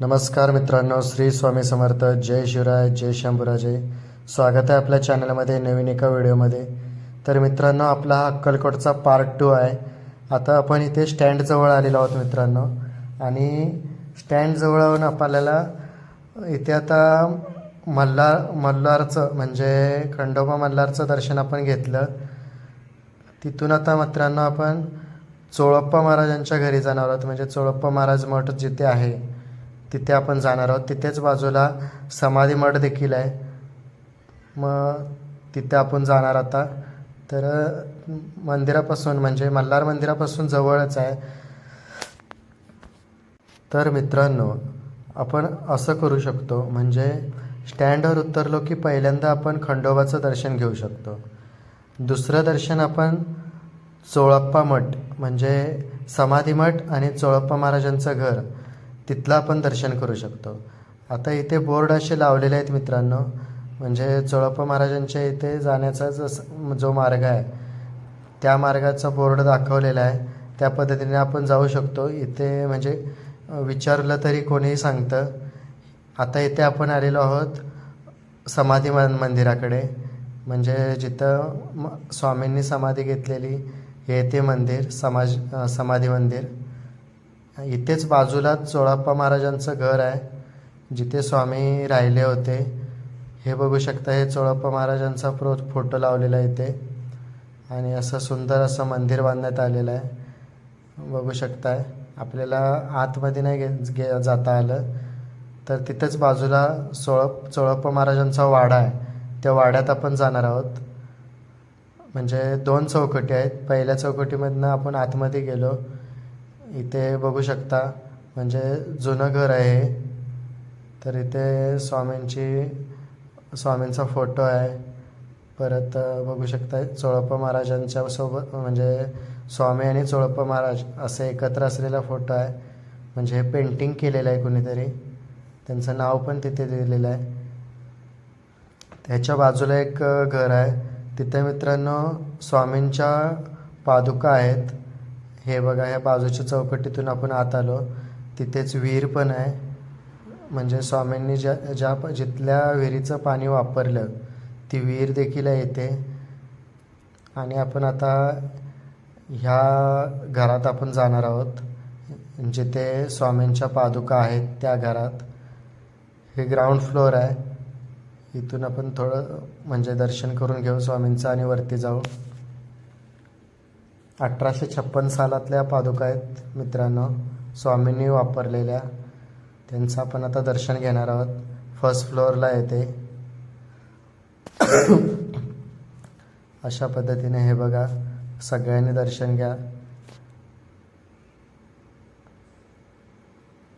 नमस्कार मित्रांनो श्री स्वामी समर्थ जय शिवराय जय शंभूराजे. स्वागत आहे आपल्या चॅनलमध्ये नवीन एका व्हिडिओमध्ये. तर मित्रांनो आपला हा अक्कलकोटचा पार्ट टू आहे. आता आपण इथे स्टँडजवळ आलेलो आहोत मित्रांनो. आणि स्टँडजवळ आपल्याला इथे आता मल्हार मल्हारचं म्हणजे खंडोबा मल्हारचं दर्शन आपण घेतलं. तिथून आता मित्रांनो आपण चोळप्पा महाराजांच्या घरी जाणार आहोत. म्हणजे चोळप्पा महाराज मठ जिथे आहे. तिथे आपण जाणार आहोत. तिथेच बाजूला समाधी मठ देखील आहे. मग तिथे आपण जाणार आता. तर मंदिरापासून म्हणजे मल्हार मंदिरापासून जवळच आहे. तर मित्रांनो आपण असं करू शकतो. म्हणजे स्टँडवर उतरलो की पहिल्यांदा आपण खंडोबाचं दर्शन घेऊ शकतो. दुसरं दर्शन आपण चोळप्पा मठ म्हणजे समाधी मठ आणि चोळप्पा महाराजांचं घर. तिथलं आपण दर्शन करू शकतो. आता इथे बोर्ड असे लावलेले आहेत मित्रांनो. म्हणजे चोळप्पा महाराजांच्या इथे जाण्याचा जस जो मार्ग आहे त्या मार्गाचा बोर्ड दाखवलेला आहे. त्या पद्धतीने आपण जाऊ शकतो. इथे म्हणजे विचारलं तरी कोणीही सांगतं. आता इथे आपण आलेलो आहोत समाधी मन मंदिराकडे. म्हणजे जिथं स्वामींनी समाधी घेतलेली हे ते मंदिर समाज समाधी मंदिर. इथेच बाजूलाच चोळाप्पा महाराजांचं घर आहे. जिथे स्वामी राहिले होते. हे बघू शकता हे चोळाप्पा महाराजांचा प्रो फोटो लावलेला आहे इथे. आणि असं सुंदर असं मंदिर बांधण्यात आलेलं आहे. बघू शकताय आपल्याला आतमध्ये नाही गे गे जाता आलं. तर तिथेच बाजूला सोळप चोळप्पा महाराजांचा वाडा आहे. त्या वाड्यात आपण जाणार आहोत. म्हणजे दोन चौकटी आहेत. पहिल्या चौकटीमधनं आपण आतमध्ये गेलो. इथे बघू शकता म्हणजे जुनं घर आहे. हे. तर इथे स्वामींची स्वामींचा फोटो आहे. परत बघू शकता चोळप्पा महाराजांच्या सोबत म्हणजे स्वामी आणि चोळप्पा महाराज असे एकत्र असलेला फोटो आहे. म्हणजे हे पेंटिंग केलेलं आहे कुणीतरी. त्यांचं नाव पण तिथे दिलेलं आहे. त्याच्या बाजूला एक घर आहे. तिथे मित्रांनो स्वामींच्या पादुका आहेत. हे बघा ह्या बाजूच्या चौकटीतून आपण आत आलो. तिथेच विहीर पण आहे. म्हणजे स्वामींनी ज्या ज्या जिथल्या विहिरीचं पाणी वापरलं ती विहीर देखील आहे इथे आणि आपण आता ह्या घरात आपण जाणार आहोत. जिथे स्वामींच्या पादुका आहेत त्या घरात. हे ग्राउंड फ्लोअर आहे. इथून आपण थोडं म्हणजे दर्शन करून घेऊ स्वामींचं आणि वरती जाऊ. अठराशे छप्पन सालातल्या पादुका आहेत मित्रांनो स्वामींनी वापरलेल्या त्यांचं आपण आता दर्शन घेणार आहोत. फर्स्ट फ्लोअरला येते. अशा पद्धतीने हे बघा सगळ्यांनी दर्शन घ्या.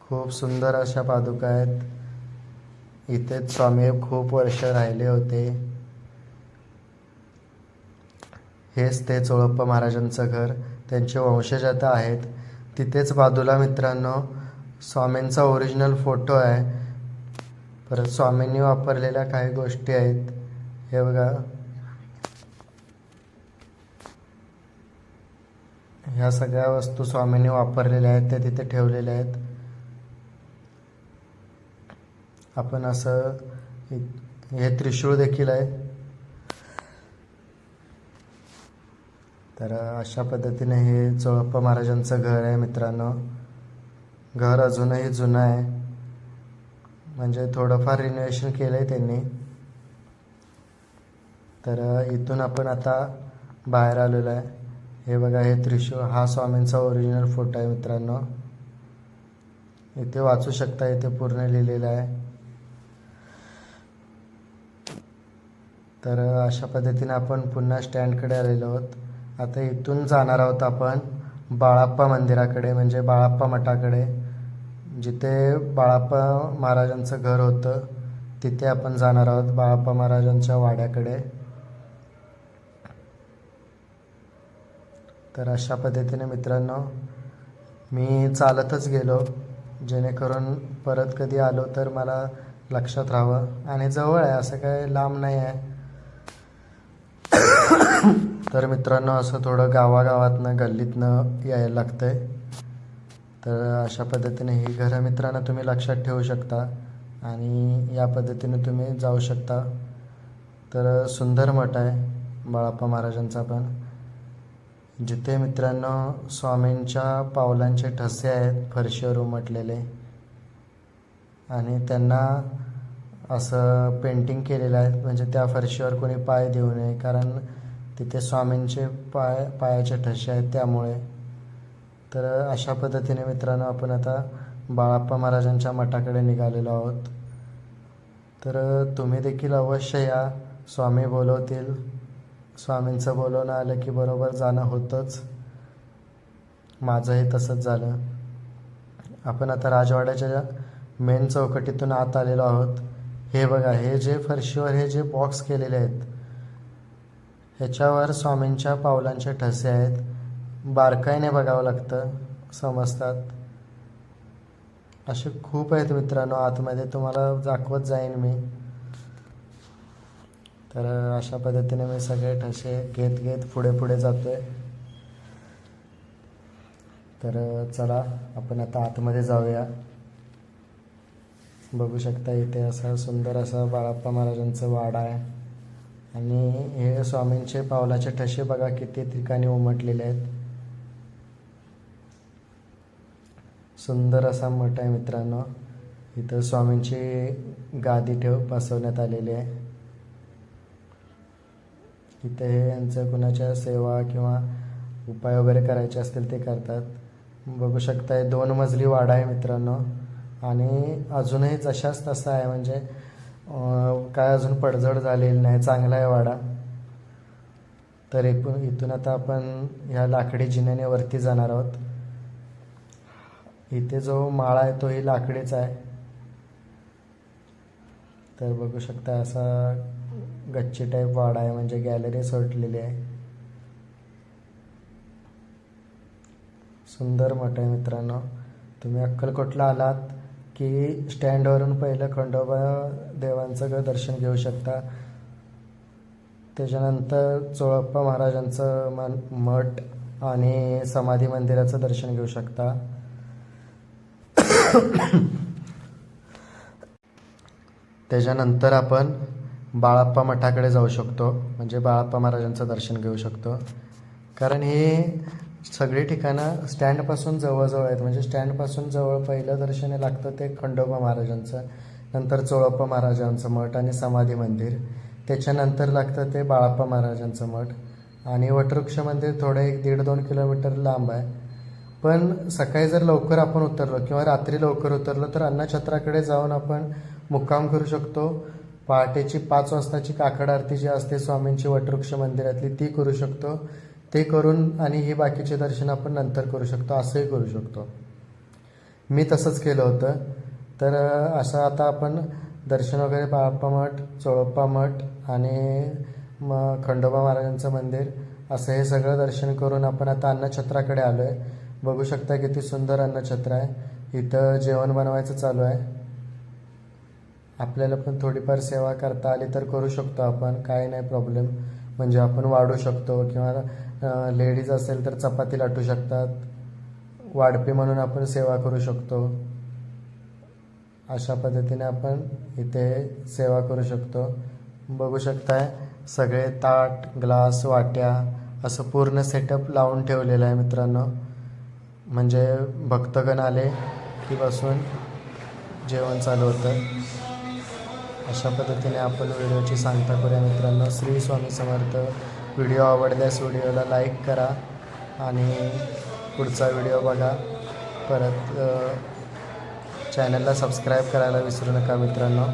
खूप सुंदर अशा पादुका आहेत इथेच स्वामी खूप वर्ष राहिले होते. हेच ते चोळप्पा महाराजांचं घर. त्यांचे वंशज आता आहेत तिथेच बाजूला मित्रांनो स्वामींचा ओरिजिनल फोटो आहे. परत स्वामींनी वापरलेल्या काही गोष्टी आहेत. हे बघा. ह्या सगळ्या वस्तू स्वामींनी वापरलेल्या आहेत त्या तिथे ठेवलेल्या आहेत. आपण असं हे त्रिशूळ देखील आहे. तर अशा पद्धतीने हे चोळप्पा महाराजांचं घर आहे मित्रांनो. घर अजूनही जुनं आहे. म्हणजे थोडंफार रिनोव्हेशन केलं आहे त्यांनी. तर इथून आपण आता बाहेर आलेलो आहे. हे बघा हे त्रिशूळ हा स्वामींचा ओरिजिनल फोटो आहे मित्रांनो. इथे वाचू शकता इथे पूर्ण लिहिलेलं आहे. तर अशा पद्धतीने आपण पुन्हा स्टँडकडे आलेलो आहोत. आता इथून जाणार आहोत आपण बाळाप्पा मंदिराकडे म्हणजे बाळाप्पा मठाकडे. जिथे बाळाप्पा महाराजांचं घर होतं तिथे आपण जाणार आहोत बाळाप्पा महाराजांच्या वाड्याकडे. तर अशा पद्धतीने मित्रांनो मी चालतच गेलो. जेणेकरून परत कधी आलो तर मला लक्षात राहावं. आणि जवळ आहे असं काय लांब नाही आहे. तर मित्रांनो असं थोडं गावागावातनं गल्लीतनं यायला लागतंय. तर अशा पद्धतीने ही घरं मित्रांनो तुम्ही लक्षात ठेवू शकता. आणि या पद्धतीने तुम्ही जाऊ शकता. तर सुंदर मठ आहे बाळाप्पा महाराजांचा पण. जिथे मित्रांनो स्वामींच्या पावलांचे ठसे आहेत फरशीवर उमटलेले. आणि त्यांना असं पेंटिंग केलेलं आहे. म्हणजे त्या फरशीवर कोणी पाय देऊ नये कारण तिथे स्वामींचे पाय पायाचे ठसे आहेत त्यामुळे. तर अशा पद्धतीने मित्रांनो आपण आता बाळाप्पा महाराजांच्या मठाकडे निघालेलो आहोत. तर तुम्ही देखील अवश्य या. स्वामी बोलवतील. स्वामींचं बोलवणं आलं की बरोबर जाणं होतंच. माझंही तसंच झालं. आपण आता राजवाड्याच्या मेन चौकटीतून आत आलेलो आहोत. हे बघा हे जे फरशीवर हे जे बॉक्स केलेले आहेत ह्याच्यावर स्वामींच्या पावलांचे ठसे आहेत. बारकाईने बघावं लागतं समजतात. असे खूप आहेत मित्रांनो आतमध्ये तुम्हाला दाखवत जाईन मी. तर अशा पद्धतीने मी सगळे ठसे घेत घेत पुढे पुढे जातो आहे तर चला आपण आता आतमध्ये जाऊया. बघू शकता इथे असा सुंदर असा बाळाप्पा महाराजांचं वाडा आहे. आणि हे स्वामींचे पावलाचे ठसे बघा किती ठिकाणी उमटलेले आहेत. सुंदर असा मठ आहे मित्रांनो. इथं स्वामींची गादी ठेव बसवण्यात आलेली आहे. इथं हे यांचं कुणाच्या सेवा किंवा उपाय वगैरे करायचे असतील ते करतात. बघू शकताय दोन मजली वाडा आहे मित्रांनो. आणि अजूनही जशाच तसा आहे म्हणजे काय अजून पडझड झालेली नाही चांगला आहे वाडा. तर इथून इथून आता आपण ह्या लाकडी जिन्याने वरती जाणार आहोत. इथे जो माळा आहे तोही लाकडीच आहे. तर बघू शकता असा गच्ची टाईप वाडा आहे म्हणजे गॅलरी सोडलेली आहे. सुंदर मठ आहे मित्रांनो. तुम्ही अक्कलकोटला आलात. की स्टँडवरून पहिलं खंडोबा देवांचं ग- दर्शन घेऊ शकता. त्याच्यानंतर चोळप्पा महाराजांचं मन मठ आणि समाधी मंदिराचं दर्शन घेऊ शकता. त्याच्यानंतर आपण बाळाप्पा मठाकडे जाऊ शकतो. म्हणजे बाळाप्पा महाराजांचं दर्शन घेऊ शकतो. कारण हे सगळी ठिकाणं स्टँडपासून जवळजवळ आहेत. म्हणजे स्टँडपासून जवळ पहिलं दर्शन लागतं ते खंडोबा महाराजांचं नंतर चोळप्पा महाराजांचं मठ आणि समाधी मंदिर. त्याच्यानंतर लागतं ते बाळाप्पा महाराजांचं मठ. आणि वटवृक्ष मंदिर थोडं एक दीड दोन किलोमीटर लांब आहे. पण सकाळी जर लवकर आपण उतरलो किंवा रात्री लवकर उतरलो तर अन्नछत्राकडे जाऊन आपण मुक्काम करू शकतो. पहाटेची पाच वाजताची काकड आरती जी असते स्वामींची वटवृक्ष मंदिरातली ती करू शकतो. ते करून आणि हे बाकीचे दर्शन आपण नंतर करू शकतो असंही करू शकतो. मी तसंच केलं होतं. तर असं आता आपण दर्शन वगैरे बाप्पा मठ चोळप्पा मठ आणि मग खंडोबा महाराजांचं मंदिर असं हे सगळं दर्शन करून आपण आता अन्नछत्राकडे आलो आहे बघू शकता किती सुंदर अन्नछत्र आहे. इथं जेवण बनवायचं चालू आहे. आपल्याला पण थोडीफार सेवा करता आली तर करू शकतो आपण काही नाही प्रॉब्लेम म्हणजे आपण वाढू शकतो किंवा लेडीज असेल तर चपाती लाटू शकतात. वाढपी म्हणून आपण सेवा करू शकतो. अशा पद्धतीने आपण इथे सेवा करू शकतो. बघू शकताय सगळे ताट ग्लास वाट्या असं पूर्ण सेटअप लावून ठेवलेलं आहे मित्रांनो. म्हणजे भक्तगण आले की बसून जेवण चालू होतं. अशा पद्धतीने आपण व्हिडिओची सांगता करूया मित्रांनो. श्री स्वामी समर्थ. व्हिडिओ आवडल्यास व्हिडिओला लाईक करा आणि पुढचा व्हिडिओ बघा. परत चॅनलला सबस्क्राईब करायला विसरू नका मित्रांनो.